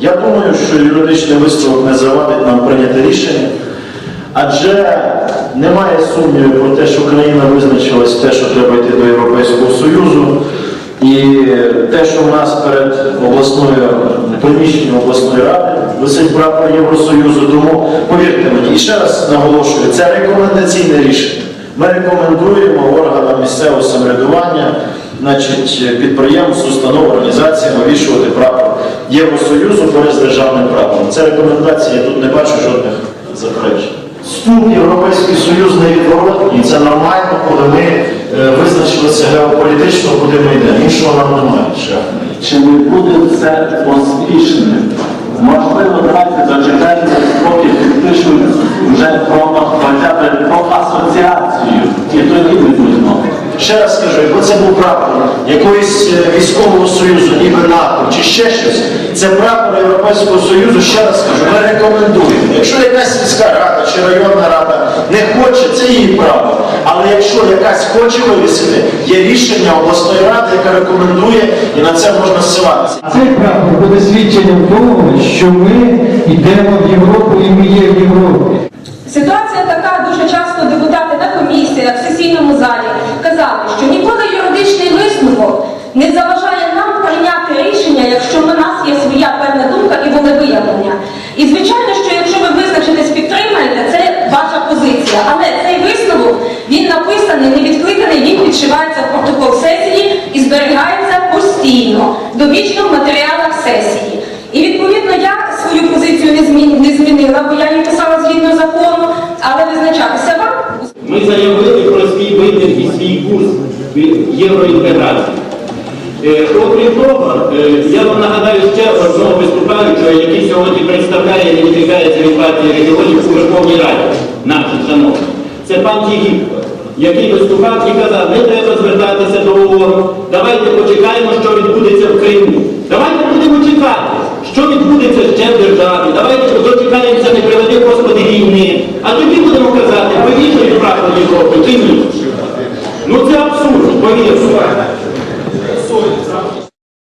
Я думаю, що юридичний висновок не завадить нам прийняти рішення, адже немає сумнівів про те, що країна визначилась те, що треба йти до Європейського Союзу, і те, що в нас перед обласною приміщенням обласної ради висить прапор Євросоюзу. Тому повірте мені, і ще раз наголошую, це рекомендаційне рішення. Ми рекомендуємо органам місцевого самоврядування, значить, підприємств, установ, організаціям вивішувати прапор Євросоюзу перед державним правом. Це рекомендація, я тут не бачу жодних заперечень. Вступ в Європейський Союз невідворотний, це нормально, коли ми е, визначилися геополітично, куди ми йдемо. Іншого нам немає. Чи не буде це поспішним? Якоїсь е, військового союзу, ніби НАТО чи ще щось, це прапор Європейського Союзу, ще раз скажу, ми рекомендуємо. Якщо якась сільська рада чи районна рада не хоче, це її право. Але якщо якась хоче вивісити, є рішення обласної ради, яка рекомендує, і на це можна ссилатися. Цей прапор буде свідченням того, що ми йдемо в Європу і ми є в Європі. Ситуація така, дуже часто депутати на комісіях, в сесійному залі казали, що ніколи юридичний не заважає нам прийняти рішення, якщо в нас є своя певна думка і волевиявлення. І звичайно, що якщо ви визначитесь, підтримаєте, це ваша позиція. Але цей висновок він написаний, не відкликаний, він підшивається в протокол сесії і зберігається постійно, довічно в матеріалах сесії. І відповідно я свою позицію не, змін, не змінила, бо я її писала згідно закону, але визначатися вам Ми заявили свій вибір і свій курс євроінтеграції. Е, Окрім того, е, я вам нагадаю ще одного виступаючого, який сьогодні представляє і відрікається від партії регіонів у Верховній Раді, наших шановних. Це пан Тігіпко, який виступав і казав, не треба звертатися до ООН, давайте почекаємо, що відбудеться в Криму. Давайте будемо чекати, що відбудеться ще в державі. Давайте дочекаємося, не приведи Господи війни. А тоді будемо казати, вивішують прапор Європи чи ні.